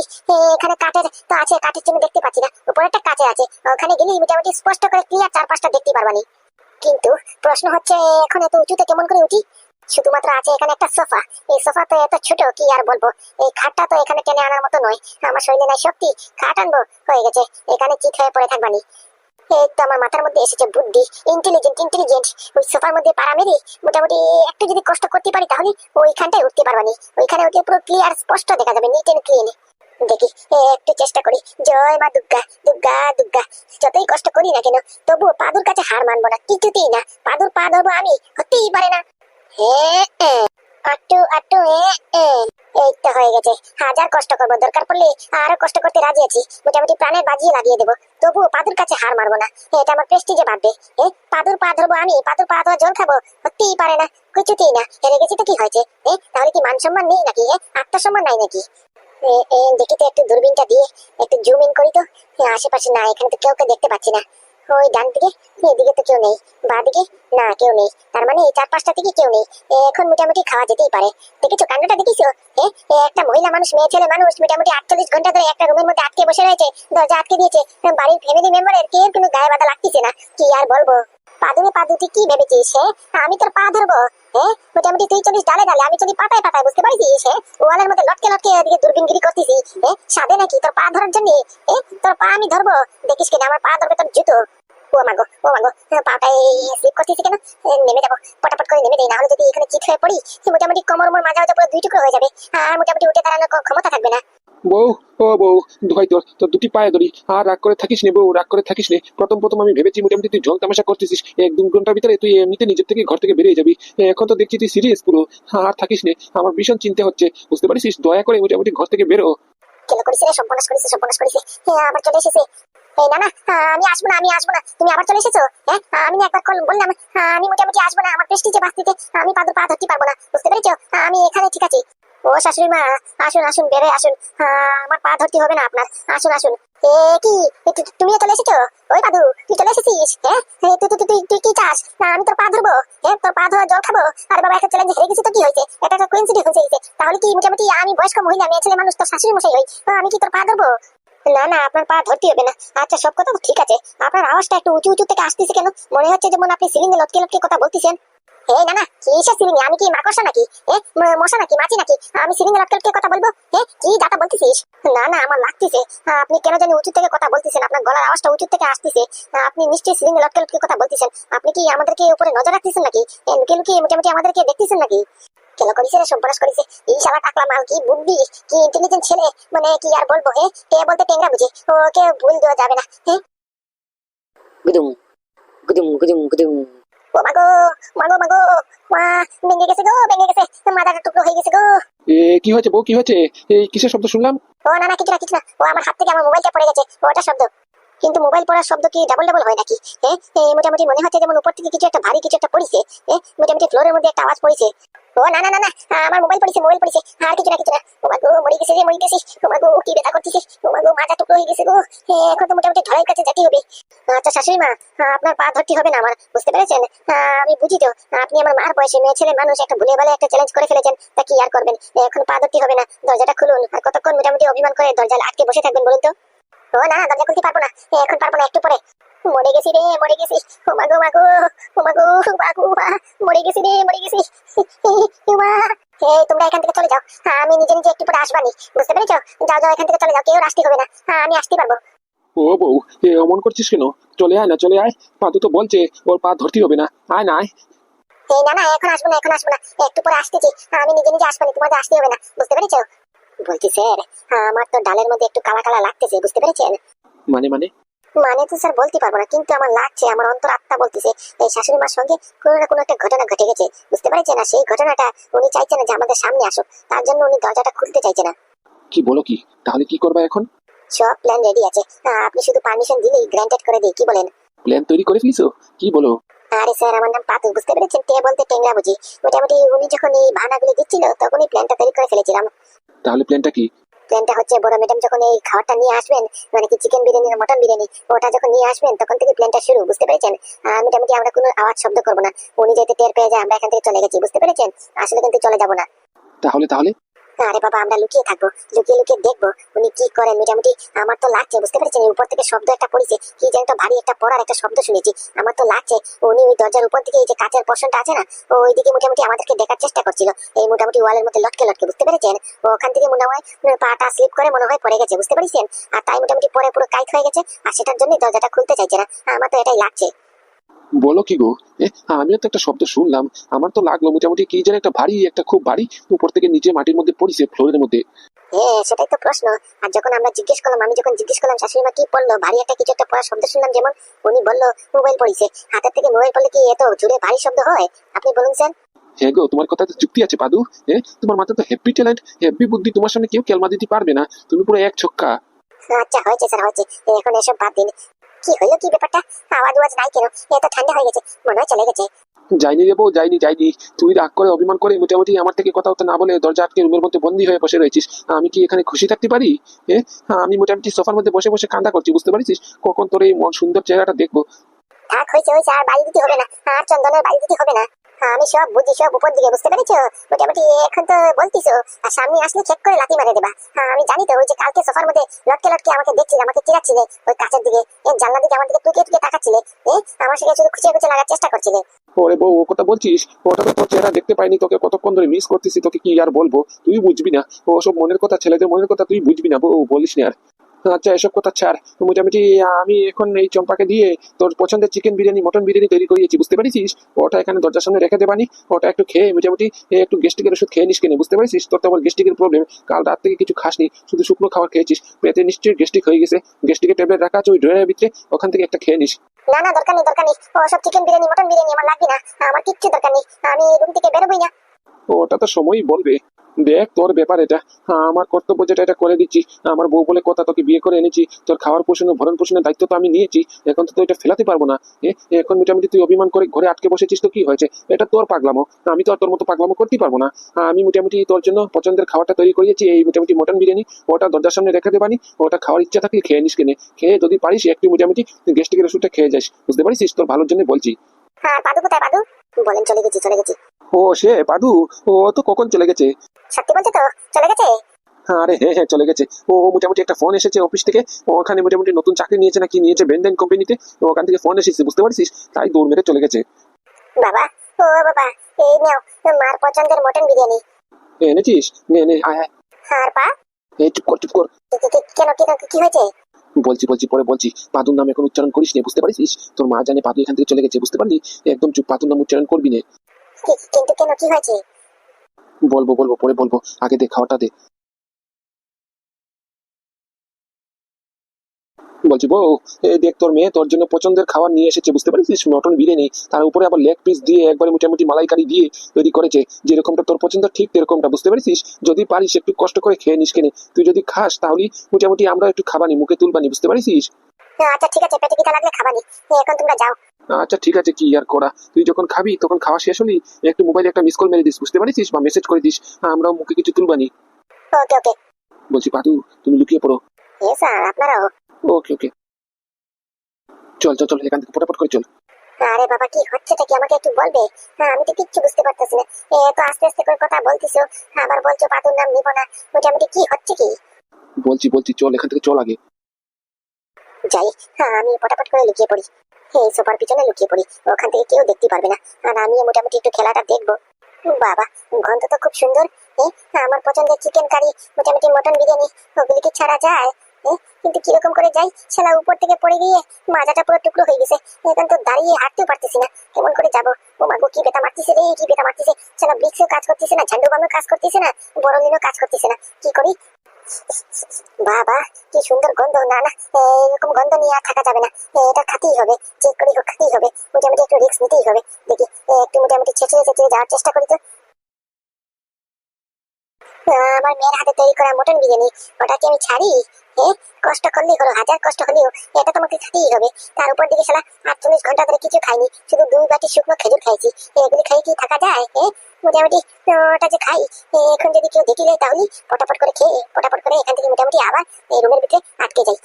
এখানে কাঠের তো আছে, কাঠের জন্য দেখতে পাচ্ছি না। উপরেরটা কাছে আছে। ওখানে গেলেই মোটামুটি স্পষ্ট করে ক্লিয়ার চার পাঁচটা দেখতে পারবানি। কিন্তু প্রশ্ন হচ্ছে, এখন এত উঁচুতে কেমন করে উঠি? শুধুমাত্র আছে এখানে একটা সোফা। এই সোফা তো এত ছোট, কি আর বলব? এই খাটটা তো এখানে টেনে আনার মতো নয়। আমার শরীরে নাই শক্তি, খাট আনব? হয়ে গেছে। এখানে চিত হয়ে পড়ে থাকবানি এই তো আমার মাথার মধ্যে এসেছে বুদ্ধি। ইন্টেলিজেন্ট ইন্টেলিজেন্ট ওই সোফার মধ্যে পাড়া মেরে মোটামুটি একটু যদি কষ্ট করতে পারি তাহলে ওইখানটায় উঠতে পারবানি ওইখানে উঠে পুরো ক্লিয়ার স্পষ্ট দেখা যাবে নিট এন্ড ক্লিন দেখি একটু চেষ্টা করি। জয় মা দুর্গা দুর্গা দুর্গা। যতই কষ্ট করি না কেন, তবুও পাদুর কাছে হার মানবো না, কিছুতেই না। পাদুর পা ধরবো আমি, হতেই পারে না। হে এ, আট্টু আট্টু এ, এ। এই তো হয়ে গেছে। হাজার কষ্ট করব। দরকার পড়লে আরও কষ্ট করতে রাজি আছি। মোটামুটি প্রাণের বাজিয়ে লাগিয়ে দেবো। তবুও পাদুর কাছে হার মারবো না। এটা আমার প্রেস্টিজে বাঁধবে। এ পাদুর পা ধরবো আমি। পাদুর পা ধোয়া জল খাব? হতেই পারে না। কিছুতেই না। হেরে গেছি তো কি হয়েছে? এ তাহলে কি মান সম্মান নেই নাকি? এ আত্মসম্মান নাই নাকি? এ, এ, দেখি তো একটু দূরবীনটা দিয়ে। একটু জুম ইন করি তো। আশেপাশে না এখানে তো কেউ দেখতে পাচ্ছি না। ওই ডান দিকে এদিকে তো কেউ নেই, বা দিকে, না, কেউ নেই। তার মানে এই চার থেকে কেউ নেই। এখন মোটামুটি খাওয়া যেতেই পারে। দেখেছ, কাণ্ডটা দেখিছো? একটা মহিলা মানুষ, মেয়ে ছেলে মানুষ মোটামুটি আটচল্লিশ ঘণ্টা ধরে একটা রুমের মধ্যে আটকে বসে রয়েছে, দরজা আটকে দিয়েছে। বাড়ির ফ্যামিলি মেম্বারের কেউ কিন্তু গায়ে বাধা লাগতেছে না। কি আর বলব? পাদুনি পাদু তুই কি ভেবেছিস, হে? আমি তোর পা ধরবো, হে? মোটামুটি তুই চলিস ডালে ডালে, আমি চলি পাতায় পাতায়, বুঝতে পারছিস, হে? ওয়ালের মধ্যে লটকে লটকে এদিকে দূরবীনগিরি করতেছি সাদে নাকি তোর পা ধরার জন্য? তোর পা আমি ধরবো? দেখিস কিনা, আমার পা ধরবে তোর জুতো। ও মাগো ও মাগো পাটা স্লিপ করতেছি কেন? নেমে যাব পটাপট করে নেমে না হলে যদি এখানে চিত হয়ে পড়ি মোটামুটি কোমর মোর মাজা হতে পুরো দুই টুকরো হয়ে যাবে আর মোটামুটি উঠে দাঁড়ানোর ক্ষমতা থাকবে না। বউ ও বউ তোর তোর দুটি পায়ে ধরি আর রাগ করে থাকিস নে বউ রাগ করে থাকিস নে। প্রথম প্রথম আমি ভেবেছি মোটামুটি তুই জল তামাশা করতেছিস এক দু ঘণ্টার ভিতরে তুই এমনিতে নিজের থেকে ঘর থেকে বেরিয়ে যাবি। এখন তো দেখছি তুই সিরিয়াস পুরো আর থাকিস নে আমার ভীষণ চিন্তা হচ্ছে বুঝতে পারিস? দয়া করে মোটামুটি ঘর থেকে বেরো। কেন করিস রে? করিস সর্বনাশ করিস আবার চলে এসেছে। তুমি চলে এসেছ? হ্যাঁ ওই পাদু তুই চলে এসেছিস? হ্যাঁ? তুই তুই কি চাস? আমি তোর পা ধরবো। হ্যাঁ তোর পা ধরা জল খাব? আরে বাবা একটা চ্যালেঞ্জ হেরে গেছি তো কি হয়েছে? একটা তাহলে কি মোটামুটি আমি বয়স্ক মহিলা, মেয়ে ছেলে মানুষ, তোর শাশুড়ি মশাই হই? আমি কি তোর পা ধরবো? না না আপনার পা ধরতে হবে না। আচ্ছা সব কথা ঠিক আছে। আপনার আওয়াজটা একটু উঁচু উঁচু থেকে আসতেছে কেন? মনে হচ্ছে যেমন আপনি সিলিং এ লটকে লটকে কথা বলতেছেন। হে না না কিসের সিলিং আমি কি মাকড়সা নাকি? এ মশা নাকি মাছি নাকি? আমি সিলিং এ লটকে লটকে কথা বলব? হে কি দাতা বলতেছিস? না না আমার লাগতেছে। আপনি কেন জানি উঁচু থেকে কথা বলতেছেন? আপনার গলার আওয়াজটা উঁচু থেকে আসতেছে। আপনি নিশ্চয়ই সিলিং এ লটকে লটকে কথা বলতেছেন। আপনি কি আমাদেরকে উপরে নজর রাখতেছেন নাকি? এ, লুকিয়ে লুকিয়ে মোটামুটি আমাদেরকে দেখতেছেন নাকি? কেন করিস রে? সর্বনাশ করিস এই শালা টাকলা মাল কি বুদ্ধি? কি ইন্টেলিজেন্ট ছেলে? মানে কি আর বলব হে? কে বলতে টেংরা বুঝে? ওকে ভুল দেওয়া যাবে না হে? গুদুম গুদুম গুদুম গুদুম। ও মাগো মাগো মাগো মা ভেঙে গেছে গো ভেঙে গেছে। মাথাটা টুকরো হয়ে গেছে গো। এ কি হয়েছে বউ? কি হয়েছে? এই কিসের শব্দ শুনলাম? ও না না কিছু না কিছু না। ও আমার হাত থেকে আমার মোবাইলটা পড়ে গেছে। ওটা শব্দ। কিন্তু মোবাইল পড়ার শব্দ কি ডাবল ডাবল হয় নাকি? হ্যাঁ? মোটামুটি মনে হচ্ছে যেমন উপর থেকে কিছু একটা ভারী কিছু একটা পড়েছে হ্যাঁ? মোটামুটি ফ্লোরের মধ্যে একটা আওয়াজ পড়েছে। ও না না না না আমার মোবাইল পড়েছে মোবাইল পড়েছে। আর কিছু না কিছু না। ও মাগো মরে গেছে রে মরে গেছে। ও মাগো কি ব্যথা করতেছে ও মাগো মাথা টুকরো হয়ে গেছে গো। এ, এখন তো মোটামুটি ঢালাই কাছে যেতে হবে। আচ্ছা শাশুড়ি মা আপনার পা ধরতে হবে না আমার বুঝতে পেরেছেন? আমি বুঝি তো আপনি আমার মার বয়সে মেয়ে ছেলে মানুষ একটা ভুলে ভালে একটা চ্যালেঞ্জ করে ফেলেছেন তা কি আর করবেন? এখন পা ধরতে হবে না দরজাটা খুলুন। আর কতক্ষণ মোটামুটি অভিমান করে দরজা আটকে বসে থাকবেন বলুন তো? ও না দরজা খুলতে পারব না। এখন পারব না একটু পরে। মরে গেছি রে মরে গেছি। ও মাগো মাগো ও মাগো মাগো মরে গেছি রে মরে গেছি। মা। এই তোমরা এখান থেকে চলে যাও। হ্যাঁ, আমি নিজে নিজে একটু পরে আসবানি। বুঝতে পেরেছ? যাও যাও এখান থেকে চলে যাও। কেউ আসতে হবে না। হ্যাঁ আমি আসতে পারব। ও বউ এ অমন করছিস কেন? চলে আয় না চলে আয়। পাদু তো বলছে ওর পা ধরতে হবে না। আয় না আয়। এই না না এখন আসব না এখন আসব না। একটু পরে আসতেছি। আমি নিজে নিজে আসব না তোমাদের আসতে হবে না। বুঝতে পেরেছ? বলছি স্যার আমার তো ডালের মধ্যে একটু কালা কালা লাগতেছে বুঝতে পেরেছেন? মানে মানে? মানে তো স্যার বলতে পারব না কিন্তু আমার লাগছে আমার অন্তর আত্মা বলতেছে এই শাশুড়ি মার সঙ্গে কোনো না কোনো একটা ঘটনা ঘটে গেছে বুঝতে পেরেছেন? না সেই ঘটনাটা উনি চাইছে না যে আমাদের সামনে আসুক তার জন্য উনি দরজাটা খুলতে চাইছে না। কি বলো কি? তাহলে কি করবা এখন? সব প্ল্যান রেডি আছে। আপনি শুধু পারমিশন দিলেই গ্র্যান্টেড করে দিই কি বলেন? প্ল্যান তৈরি করে ফেলিছো? কি বলো? আরে স্যার আমার নাম পাতু বুঝতে পেরেছেন? বলতে টেংরা বুঝি। মোটামুটি উনি যখন এই দিচ্ছিল তখনই প্ল্যানটা তৈরি করে ফেলেছিলাম। তাহলে প্ল্যানটা কি? প্ল্যানটা হচ্ছে বড় ম্যাডাম যখন এই খাবারটা নিয়ে আসবেন মানে কি চিকেন বিরিয়ানি না মটন বিরিয়ানি ওটা যখন নিয়ে আসবেন তখন থেকে প্ল্যানটা শুরু বুঝতে পেরেছেন? মোটামুটি আমরা কোনো আওয়াজ শব্দ করব না। উনি যেতে টের পেয়ে যায় আমরা এখান থেকে চলে গেছি বুঝতে পেরেছেন? আসলে কিন্তু চলে যাব না। তাহলে তাহলে? আরে বাবা, আমরা লুকিয়ে থাকব, লুকিয়ে লুকিয়ে দেখব উনি কি করেন। মোটামুটি আমার তো লাগছে, বুঝতে পেরেছেন? উপর থেকে শব্দ একটা পড়েছে, কি যেন একটা ভারী একটা পড়ার একটা শব্দ শুনেছি। আমার তো লাগছে, উনি ওই দরজার উপর দিকে এই যে কাচের পোর্শনটা আছে না, ও ওইদিকে মোটামুটি আমাদেরকে দেখার চেষ্টা করছিল। এই মোটামুটি ওয়ালের মধ্যে লটকে লটকে, বুঝতে পেরেছেন? ওখান থেকে মনে হয় পাটা স্লিপ করে মনে হয় পড়ে গেছে, বুঝতে পেরেছেন? আর তাই মোটামুটি পরে পুরো কাইট হয়ে গেছে, আর সেটার জন্যই দরজাটা খুলতে চাইছে না। আমার তো এটাই লাগছে। বলো কি গো? আমিও তো একটা শব্দ শুনলাম। আমার তো লাগল মোটামুটি কি যেন একটা ভারী একটা খুব ভারী উপর থেকে নিচে মাটির মধ্যে পড়িছে ফ্লোরের মধ্যে। হ্যাঁ সেটাই তো প্রশ্ন। আর যখন আমরা জিজ্ঞেস করলাম আমি যখন জিজ্ঞেস করলাম শাশুড়ি মা কি পড়ল ভারী একটা কিছু একটা পড়ার শব্দ শুনলাম যেমন উনি বলল মোবাইল পড়িছে। হাতের থেকে মোবাইল পড়লে কি এত জুড়ে ভারী শব্দ হয়? আপনি বলুন স্যার। হ্যাঁ গো তোমার কথা যুক্তি আছে পাদু। হ্যাঁ তোমার মাথা তো হ্যাপি ট্যালেন্ট হ্যাপি বুদ্ধি। তোমার সামনে কেউ কেলমা দিতে পারবে না। তুমি পুরো এক ছক্কা। আচ্ছা হয়েছে স্যার হয়েছে। এখন এসব বাদ দিন। কি হলো কি ব্যাপারটা? আওয়াজ আওয়াজ নাই কেন? এত ঠান্ডা হয়ে গেছে মনে হয় চলে গেছে। যাইনি রে বউ যাইনি যাইনি। তুই রাগ করে অভিমান করে মোটামুটি আমার থেকে কথা না বলে দরজা আটকে রুমের মধ্যে বন্দি হয়ে বসে রয়েছিস। আমি কি এখানে খুশি থাকতে পারি? হ্যাঁ আমি মোটামুটি সোফার মধ্যে বসে বসে কান্দা করছি বুঝতে পারিস? কখন তোর এই মন সুন্দর চেহারাটা দেখব? থাক হয়েছে হয়েছে আর বাড়ি দিতে হবে না। আর চন্দনের বাড়ি দিতে হবে না। আমি সব বুঝি সব উপর দিকে বুঝতে পেরেছ? মোটামুটি এখন তো বলতিছো। আর সামনে আসলে চেক করে লাথি মারে দেবা। হ্যাঁ, আমি জানি তো ওই যে কালকে সোফার মধ্যে লটকে লটকে আমাকে দেখছিলে আমাকে চিরাচ্ছিলে ওই কাছের দিকে। এ জানলা দিকে আমার দিকে টুকে টুকে তাকাচ্ছিলে। আমার সাথে শুধু খুঁচিয়ে খুঁচিয়ে লাগার চেষ্টা করছিলে। ওরে বউ ও কথা বলছিস? ওটা তো তোর চেহারা দেখতে পাইনি তোকে কতক্ষণ ধরে মিস করতেছি তোকে কি আর বলব? তুই বুঝবি না। ও সব মনের কথা ছেলেদের মনের কথা তুই বুঝবি না বউ বলিস না আর। আচ্ছা এসব কথা ছাড়। মোটামুটি আমি এখন এই চম্পাকে দিয়ে তোর পছন্দের চিকেন বিরিয়ানি মটন বিরিয়ানি তৈরি করিয়েছি বুঝতে পারিস ওটা এখানে দরজার সামনে রেখে দেবানি ওটা একটু খেয়ে মোটামুটি একটু গ্যাস্ট্রিকের ওষুধ খেয়ে নিস কিনে বুঝতে পারিস তোর তো গ্যাস্ট্রিকের প্রবলেম কাল রাত থেকে কিছু খাসনি শুধু শুকনো খাবার খেয়েছিস। পেটে নিশ্চয়ই গ্যাস্ট্রিক হয়ে গেছে। গ্যাস্ট্রিকের ট্যাবলেট রাখা আছে ওই ড্রয়ারের ভিতরে ওখান থেকে একটা খেয়ে নিস। না না দরকার নেই দরকার নেই। ও সব চিকেন বিরিয়ানি মটন বিরিয়ানি আমার লাগবে না। আমার কিচ্ছু দরকার নেই। আমি রুম থেকে বেরোবই না। ওটা তো সময়ই বলবে। দেখ তোর ব্যাপার এটা। হ্যাঁ, আমার কর্তব্য যেটা এটা করে দিচ্ছি। আমার বউ বলে কথা তোকে বিয়ে করে এনেছি। তোর খাওয়ার পোষণ ভরণ পোষণের দায়িত্ব তো আমি নিয়েছি। এখন তো তুই এটা ফেলাতে পারব না। এখন মোটামুটি তুই অভিমান করে ঘরে আটকে বসেছিস তো কি হয়েছে? এটা তোর পাগলামো। আমি তো আর তোর মতো পাগলামো করতে পারব না। আমি মোটামুটি তোর জন্য পছন্দের খাবারটা তৈরি করিয়েছি। এই মোটামুটি মটন বিরিয়ানি। ওটা দরজার সামনে রেখে দেবানি ওটা খাওয়ার ইচ্ছা থাকলে খেয়ে নিস কিনে। খেয়ে যদি পারিস একটু মোটামুটি গ্যাস্ট্রিকের ওষুধটা খেয়ে যাস। বুঝতে পারিস তোর ভালোর জন্য বলছি। হ্যাঁ পাদু কোথায় পাদু? বলেন চলে গেছি চলে গেছি। ও সে পাদু ও তো কখন চলে গেছে? সত্যি বলছো তো চলে গেছে? আরে হ্যাঁ হ্যাঁ চলে গেছে। ও মোটামুটি একটা ফোন এসেছে অফিস থেকে। ওখানে মোটামুটি নতুন চাকরি নিয়েছে নাকি নিয়েছে বেন্ডেন কোম্পানিতে তো। ওখান থেকে ফোন এসেছে বুঝতে পারছিস? তাই দৌড় মেরে চলে গেছে। বাবা ও বাবা এই নাও মার পছন্দের মটন বিরিয়ানি। এনেছিস? নে নে আয় আয়। আর পা? এই চুপ কর চুপ কর। কি- কি- কি- কেন কি হয়েছে? বলছি বলছি পরে বলছি। পাদুর নাম এখন উচ্চারণ করিস নে বুঝতে পারিস তোর মা জানে পাদু এখান থেকে চলে গেছে বুঝতে পারলি? একদম চুপ পাদুর নাম উচ্চারণ করবি না। কিন্তু কেন, কি হয়েছে? বলব বলব, পরে বলব। আগে দে খাওয়াটা দে। বলছি, বউ দেখ, তোর মেয়ে তোর জন্য পছন্দের খাবার নিয়ে এসেছে, বুঝতে পারিস মটন বিরিয়ানি, তার উপরে আবার লেগ পিস দিয়ে একবারে মোটামুটি মালাইকারি দিয়ে তৈরি করেছে। যেরকমটা তোর পছন্দ, ঠিক এরকমটা বুঝতে পারিস যদি পারিস, একটু কষ্ট করে খেয়ে নিস কেনে তুই যদি খাস তাহলে মোটামুটি আমরা একটু খাবানি, মুখে তুলবানি, বুঝতে পারিস আচ্ছা ঠিক আছে পেটে পিঠা লাগলে খাবানি এখন তোমরা যাও। আচ্ছা ঠিক আছে কি আর করা? তুই যখন খাবি তখন খাওয়া শেষ হলি একটু মোবাইলে একটা মিস কল মেরে দিস বুঝতে পারিস বা মেসেজ করে দিস। আমরাও মুখে কিছু তুলবানি ওকে ওকে বলছি পাদু তুমি লুকিয়ে পড়ো। এ স্যার আপনারাও। ওকে ওকে চল চল চল এখান থেকে ফটাফট করে চল। আরে বাবা কি হচ্ছেটা কি? আমাকে একটু বলবে? হ্যাঁ আমি তো কিচ্ছু বুঝতে পারতেছি না। এ তো আস্তে আস্তে করে কথা বলতিছো। আবার বলছো পাতুর নাম নিব না। মোটামুটি কি হচ্ছে কি? বলছি বলছি চল এখান থেকে চল আগে। যাই হ্যাঁ আমি পটাপট করে লুকিয়ে পড়ি। এই সোফার পিছনে লুকিয়ে পড়ি। ওখান থেকে কেউ দেখতে পারবে না। আর আমি মোটামুটি একটু খেলাটা দেখব। বাবা, গন্ধ তো খুব সুন্দর। আমার পছন্দের চিকেন কারি মোটামুটি মটন বিরিয়ানি ওগুলি কি ছাড়া যায়। কিন্তু কীরকম করে যাই সেটা উপর থেকে পড়ে গিয়ে মাজাটা পুরো টুকরো হয়ে গেছে। এখন তো দাঁড়িয়ে হাঁটতেও পারতেছি না। কেমন করে যাব? ও মাগো কি বেতা মারতেছে রে, কি বেতা মারতেছে। সেটা ব্রিক্সও কাজ করতেছে না, ঝান্ডু বামও কাজ করতেছে না, বড় লিনও কাজ করতেছে না। কি করি? বাবা, কি সুন্দর গন্ধ। না না এরকম গন্ধ নিয়ে আর থাকা যাবে না। এটা খাতেই হবে চেক করে খাতেই হবে। মোটামুটি একটু রিস্ক নিতেই হবে। দেখি একটু মোটামুটি ছেঁচড়ে ছেঁচড়ে যাওয়ার চেষ্টা করি তো। আমার মেয়ের হাতে তৈরি করা মটন বিরিয়ানি ওটা কি আমি ছাড়ি কষ্ট করলেই করো হাজার কষ্ট হলেও এটা তোমাকে খেতেই হবে। তার উপর দিকে সালা আটচল্লিশ ঘণ্টা ধরে কিছু খাইনি, শুধু দুই বাটি শুকনো খেজুর খাইছি। এগুলি খাই কি থাকা যায়? হ্যাঁ মোটামুটি ওটা যে খাই এখন যদি কেউ দেখিলে তাহলে পটাপট করে খেয়ে, পটাপট করে এখান থেকে মোটামুটি আবার এই রুমের ভিতরে আটকে যাই।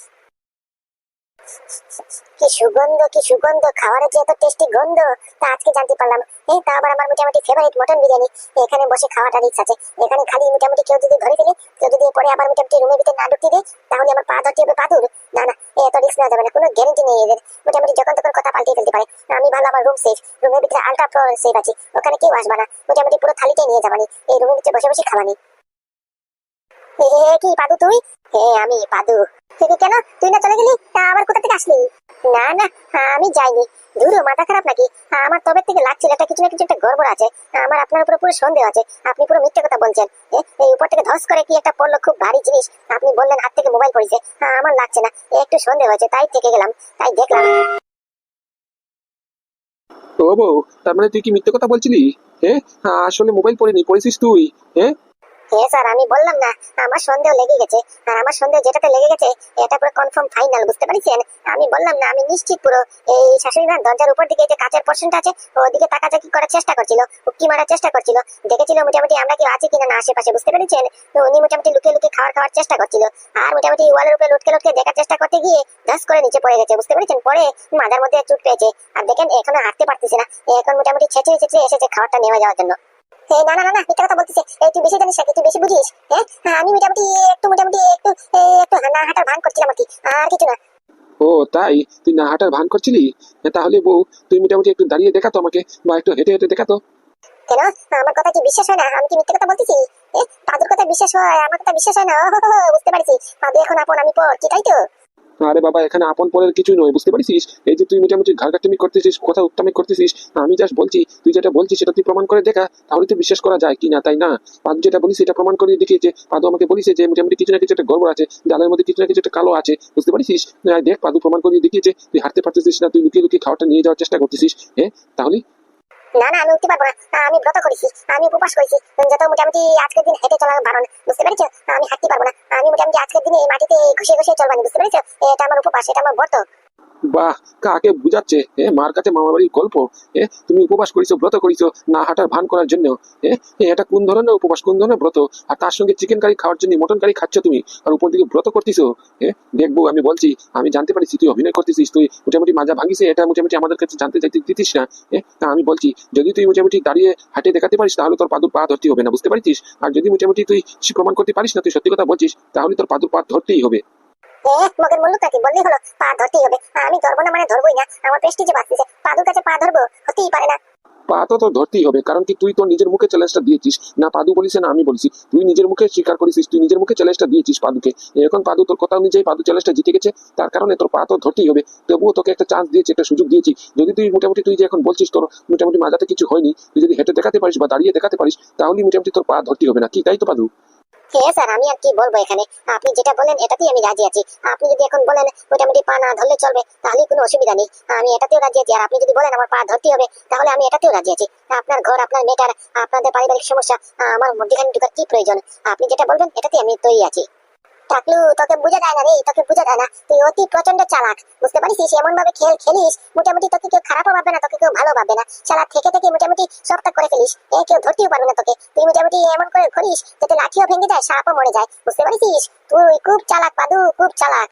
কি সুগন্ধ কি সুগন্ধ? খাবারের যে এত টেস্টি গন্ধ, তা আজকে জানতে পারলাম। এই, তা আবার আমার মোটামুটি ফেভারিট মটন বিরিয়ানি। এখানে বসে খাওয়াটা রিক্স আছে। এখানে খালি মোটামুটি কেউ যদি ধরে ফেলে, কেউ যদি পরে আবার মোটামুটি রুমের ভিতরে না ঢুকতে দেয়, তাহলে আমার পা ধরতে হবে পাদুর। না না, এ এত রিস্ক নেওয়া যাবে না। কোনো গ্যারেন্টি নেই এদের। মোটামুটি যখন তখন কথা পাল্টে ফেলতে পারে। আমি ভালো আমার রুম সেফ রুমের ভিতরে আলট্রা সেফ আছে। ওখানে কেউ আসবে না। মোটামুটি পুরো থালিটাই নিয়ে যাবানি। এই রুমের ভিতরে বসে বসে খাওয়ানি হে কি পাদু তুই? আমি পাদু। কেন? তুই না চলে গেলি? তা আবার কোথা থেকে আসলি? না না, আমি যাইনি। দূর মাথা খারাপ নাকি? আমার তবে থেকে লাগছিল একটা কিছু না কিছু একটা গড়বড় আছে। আমার আপনার পুরো সন্দেহ আছে। আপনি পুরো মিথ্যে কথা বলছেন। এই উপর থেকে ধস করে কি একটা পড়ল খুব ভারী জিনিস? আপনি বললেন হাত থেকে মোবাইল পড়েছে। আমার লাগছে না। একটু সন্দেহ হয়েছে তাই থেকে গেলাম। তাই দেখলাম। ও বউ, তার মানে তুই কি মিথ্যে কথা বলছিলি? হ্যাঁ আসলে মোবাইল পড়েনি, পড়েছিস তুই। হ্যাঁ স্যার, আমি বললাম না, আমার সন্দেহ লেগে গেছে। আর আমার সন্দেহ যেটাতে লেগে গেছে, এটা পুরো কনফার্ম ফাইনাল বুঝতে পারছেন? আমি বললাম না, আমি নিশ্চিত পুরো এই শাশুড়ি দরজার উপর দিকে যে কাচের পোর্শনটা আছে, ওদিকে করার চেষ্টা করছিল উকি মারার চেষ্টা করছিল। দেখেছিল মোটামুটি আমরা আছি কিনা না আশেপাশে, বুঝতে পেরেছেন? তো উনি মোটামুটি লুকিয়ে লুকিয়ে খাবার খাওয়ার চেষ্টা করছিল। আর মোটামুটি ওয়ালের উপরে লুটকে লুটকে দেখার চেষ্টা করতে গিয়ে করে নিচে পড়ে গেছে, বুঝতে পেরেছেন? পরে মাথার মধ্যে চুট পেয়েছে। আর দেখেন, এখনও হাঁটতে পারতেছে না। এখন মোটামুটি ছেঁচড়ে ছেঁচড়ে এসেছে খাবারটা নেওয়া যাওয়ার জন্য। না না না না মিথ্যা কথা বলতেছে। তুই বেশি জানিস নাকি? তুই বেশি বুঝিস হ্যাঁ? হ্যাঁ, আমি মোটামুটি একটু মোটামুটি একটু একটু না হাঁটার ভান করছিলাম আর কি। আর কিছু না। ও তাই? তুই না হাঁটার ভান করছিলি? তাহলে বউ তুই মোটামুটি একটু দাঁড়িয়ে দেখাতো আমাকে বা একটু হেঁটে হেঁটে দেখাতো। কেন? আমার কথা কি বিশ্বাস হয় না? আমি কি মিথ্যা কথা বলতেছি? এ, পাদুর কথা বিশ্বাস হয় আমার কথা বিশ্বাস হয় না? বুঝতে পারছি। পাদু এখন আপন আমি পর কি তাই তো? আরে বাবা, এখানে আপন পরের কিছুই নয়, বুঝতে পারছিস? এই যে তুই মোটামুটি ঘাড়কাটুমি করতেছিস কথা উত্তামি করতেছিস, আমি জাস্ট বলছি, তুই যেটা বলছিস সেটা তুই প্রমাণ করে দেখা, তাহলে তুই বিশ্বাস করা যায় কি না তাই না? পাদু যেটা বলিস সেটা প্রমাণ করে দেখিয়েছে পাদু আমাকে বলিছে যে মোটামুটি কিছু না কিছু একটা গড়বড় আছে জালের মধ্যে কিছু না কিছু একটা কালো আছে, বুঝতে পারছিস? দেখ, পাদু প্রমাণ করে দেখিয়েছে তুই হাঁটতে পারতেছিস না, তুই লুকিয়ে লুকিয়ে খাওয়াটা নিয়ে যাওয়ার চেষ্টা করতেছিস হ্যাঁ? তাহলে না না, আমি উঠতে পারব না। আমি ব্রত করেছি, আমি উপবাস করেছি। যত মোটামুটি আজকের দিন হেঁটে চলার বারণ, বুঝতে পেরেছ? আমি হাঁটতে পারব না। আমি মোটামুটি আজকের দিনে এই মাটিতে ঘুষে ঘুষে চলবানি বুঝতে পেরেছ? এটা আমার উপবাস, এটা আমার ব্রত। বাহ, কাকে বুঝাচ্ছে, এ? মার কাছে মামা বাড়ির গল্প, এ? তুমি উপবাস করিছো, ব্রত করিছো, না হাঁটার ভান করার জন্য এ? এটা কোন ধরনের উপবাস, কোন ধরনের ব্রত? আর তার সঙ্গে চিকেন কারি খাওয়ার জন্য মটন কারি খাচ্ছ তুমি, আর উপর দিকে ব্রত করতেছো, এ? দেখব, আমি বলছি, আমি জানতে পারছি, তুই অভিনয় করতেছিস, তুই মোটামুটি মাজা ভাঙিছে এটা মোটামুটি আমাদের কাছে জানতে চাইতে দিতিস না, এ? তা আমি বলছি, যদি তুই মোটামুটি দাঁড়িয়ে হাঁটে দেখাতে পারিস, তাহলে তোর পাদুর পা ধরতে হবে না, বুঝতে পারিস আর যদি মোটামুটি তুই প্রমাণ করতে পারিস না, তুই সত্যি কথা বলছিস, তাহলে তোর পাদুর পা ধরতেই হবে। মগের বললেই হলো, পা ধরতেই হবে। আমি ধরবো না মানে ধরবোই না। আমার বাঁচতেছে। পাদুর কাছে পা ধরবো? হতেই পারে না। পা তো তোর ধরতেই হবে, কারণ কি তুই তোর নিজের মুখে চ্যালেঞ্জটা দিয়েছিস। না পাদু বলিস না আমি বলছি। তুই নিজের মুখে স্বীকার করেছিস, তুই নিজের মুখে চ্যালেঞ্জটা দিয়েছিস পাদুকে। এখন পাদু তোর কথা অনুযায়ী পাদু চ্যালেঞ্জটা জিতে গেছে। তার কারণে তোর পা তো ধরতেই হবে। তবুও তোকে একটা চান্স দিয়েছি, একটা সুযোগ দিয়েছি। যদি তুই মোটামুটি তুই যে এখন বলছিস তোর, মোটামুটি মাজাতে কিছু হয়নি। তুই যদি হেঁটে দেখাতে পারিস বা দাঁড়িয়ে দেখাতে পারিস তাহলে মোটামুটি তোর পা ধরতেই হবে না। কি, তাই তো পাদু? স্যার আমি আর কি বলব এখানে? আপনি যেটা বলেন এটাতেই আমি রাজি আছি। আপনি যদি এখন বলেন, মোটামুটি পা না ধরলে চলবে তাহলে কোনো অসুবিধা নেই। আমি এটাতেও রাজি আছি। আর আপনি যদি বলেন, আমার পা ধরতে হবে, তাহলে আমি এটাতেও রাজি আছি। আপনার ঘর, আপনার মেটার আপনাদের পারিবারিক সমস্যা, আমার মধ্যখানে ঢুকার কি প্রয়োজন? আপনি যেটা বলবেন, এটাতেই আমি তৈরি আছি। টাকলু তোকে বুঝা যায় না রে, তোকে বুঝা যায় না। তুই অতি প্রচণ্ড চালাক, বুঝতে পারিস এমন ভাবে খেল খেলিস, মোটামুটি তোকে কেউ খারাপও ভাববে না, তোকে কেউ ভালো ভাববে না। চালা থেকে থেকে মোটামুটি সবটা করে ফেলিস, এ কেউ ধরতেও পারবে না তোকে। তুই মোটামুটি এমন করে ঘুরিস, যাতে লাঠিও ভেঙে যায়, সাপও মরে যায়, বুঝতে পারিস তুই খুব চালাক, পাদু, খুব চালাক।